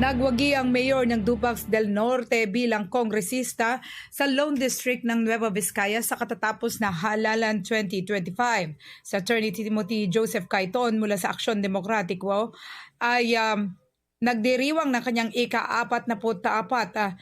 Nagwagi ang mayor ng Dupax del Norte bilang kongresista sa Lone District ng Nueva Vizcaya sa katatapos na halalan 2025. Sa Attorney Timothy Joseph Caiton mula sa Aksyon Demokratiko ay um, nagdiriwang ng kanyang ika-apat na apat ah,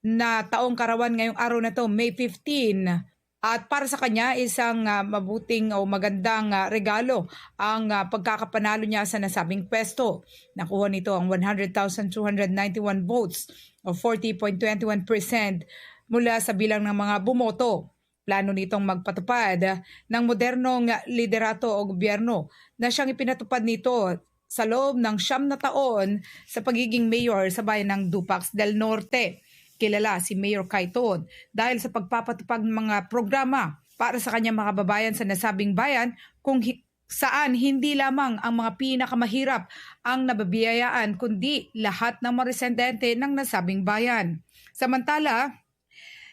na taong karawan ngayong araw na to, May 15. At para sa kanya, isang ah, mabuting o magandang ah, regalo ang ah, pagkakapanalo niya sa nasabing pwesto. Nakuha nito ang 100,291 votes o 40.21% mula sa bilang ng mga bumoto. Plano nitong magpatupad ng modernong liderato o gobyerno na siyang ipinatupad nito sa loob ng siyam na taon sa pagiging mayor sa bayan ng Dupax del Norte kilala si Mayor Kaiton dahil sa pagpapatupag ng mga programa para sa kanyang mga kababayan sa nasabing bayan kung hi- saan hindi lamang ang mga pinakamahirap ang nababiyayaan kundi lahat ng mga residente ng nasabing bayan. Samantala,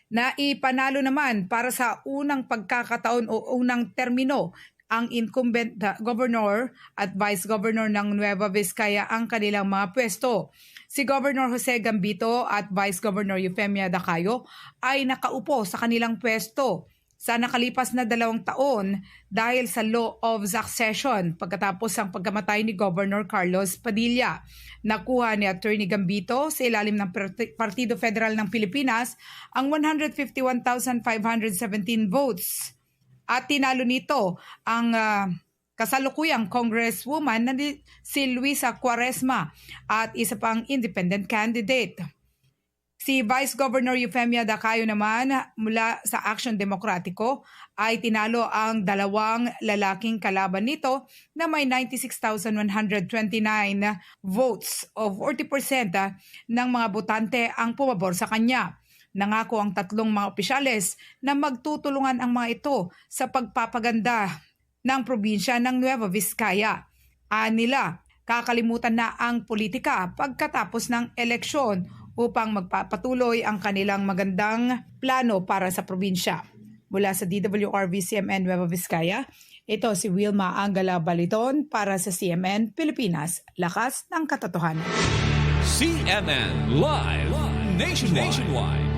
na ipanalo naman para sa unang pagkakataon o unang termino ang incumbent governor at vice governor ng Nueva Vizcaya ang kanilang mga pwesto. Si Governor Jose Gambito at Vice Governor Eufemia Dacayo ay nakaupo sa kanilang pwesto sa nakalipas na dalawang taon dahil sa law of succession pagkatapos ang pagkamatay ni Governor Carlos Padilla. Nakuha ni Attorney Gambito sa ilalim ng Parti- Partido Federal ng Pilipinas ang 151,517 votes at tinalo nito ang ah, kasalukuyang congresswoman na si Luisa Cuaresma at isa pang independent candidate. Si Vice Governor Eufemia Dacayo naman mula sa Action Demokratiko ay tinalo ang dalawang lalaking kalaban nito na may 96,129 votes o 40% ah, ng mga botante ang pumabor sa kanya. Nangako ang tatlong mga opisyales na magtutulungan ang mga ito sa pagpapaganda ng probinsya ng Nueva Vizcaya. Anila, kakalimutan na ang politika pagkatapos ng eleksyon upang magpapatuloy ang kanilang magandang plano para sa probinsya. Mula sa DWRVCMN Nueva Vizcaya, ito si Wilma Angala Baliton para sa CMN Pilipinas, Lakas ng Katotohanan. CNN Live Nationwide.